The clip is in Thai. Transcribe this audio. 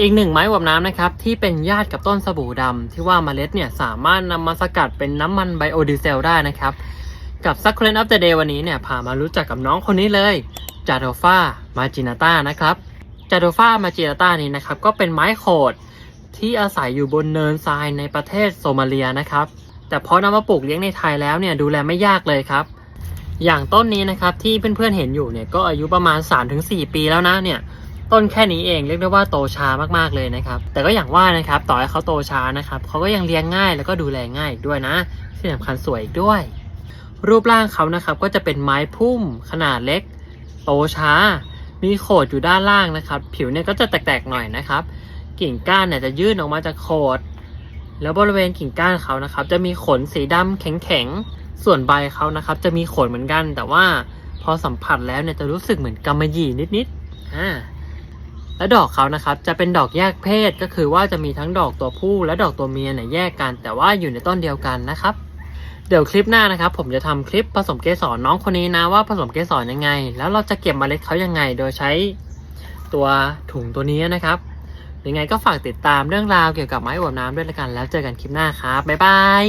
อีกหนึ่งไม้อวบน้ำนะครับที่เป็นญาติกับต้นสบู่ดำที่ว่าเมล็ดเนี่ยสามารถนำมาสกัดเป็นน้ำมันไบโอดีเซลได้นะครับ กับซักเครนอัพเดเดย์วันนี้เนี่ยพามารู้จักกับน้องคนนี้เลยจาโดฟามาจินาต้านะครับจาโดฟามาจินาต้านี้นะครับก็เป็นไม้โขดที่อาศัยอยู่บนเนินทรายในประเทศโซมาเลียนะครับ แต่พอนำมาปลูกเลี้ยงในไทยแล้วเนี่ยดูแลไม่ยากเลยครับ อย่างต้นนี้นะครับที่เพื่อนๆเห็นอยู่เนี่ยก็อายุประมาณ 3-4 ปีแล้วนะเนี่ย ต้นแค่นี้เองเรียกได้ว่าโตช้ามากๆเลยนะครับ แต่ก็อย่างว่านะครับต่อให้เขาโตช้านะครับเขาก็ยังเลี้ยงง่ายแล้วก็ดูแลง่ายอีกด้วยนะ ที่สำคัญสวยอีกด้วย รูปร่างเขานะครับก็จะเป็นไม้พุ่มขนาดเล็ก โตช้า มีโขดอยู่ด้านล่างนะครับ ผิวเนี่ยก็จะแตกๆหน่อยนะครับ กิ่งก้านเนี่ยจะยื่นออกมาจากโขดแล้วบริเวณกิ่งก้านเขานะครับ จะมีขนสีดำแข็งๆส่วนใบเขานะครับ จะมีขนเหมือนกัน แต่ว่าพอสัมผัสแล้วเนี่ยจะรู้สึกเหมือนกำมะหยี่นิดๆอ่า และดอกเขานะครับจะเป็นดอกแยกเพศก็คือว่าจะมีทั้งดอกตัวผู้และดอกตัวเมียเนี่ยแยกกัน แต่ว่าอยู่ในต้นเดียวกันนะครับเดี๋ยวคลิปหน้านะครับ ผมจะทำคลิปผสมเกสรน้องคนนี้นะว่าผสมเกสรยังไง แล้วเราจะเก็บเมล็ดเขายังไง โดยใช้ตัวถุงตัวนี้นะครับยังไงก็ฝากติดตามเรื่องราวเกี่ยวกับไม้อวบน้ำด้วยละกัน แล้วเจอกันคลิปหน้าครับบ๊ายบาย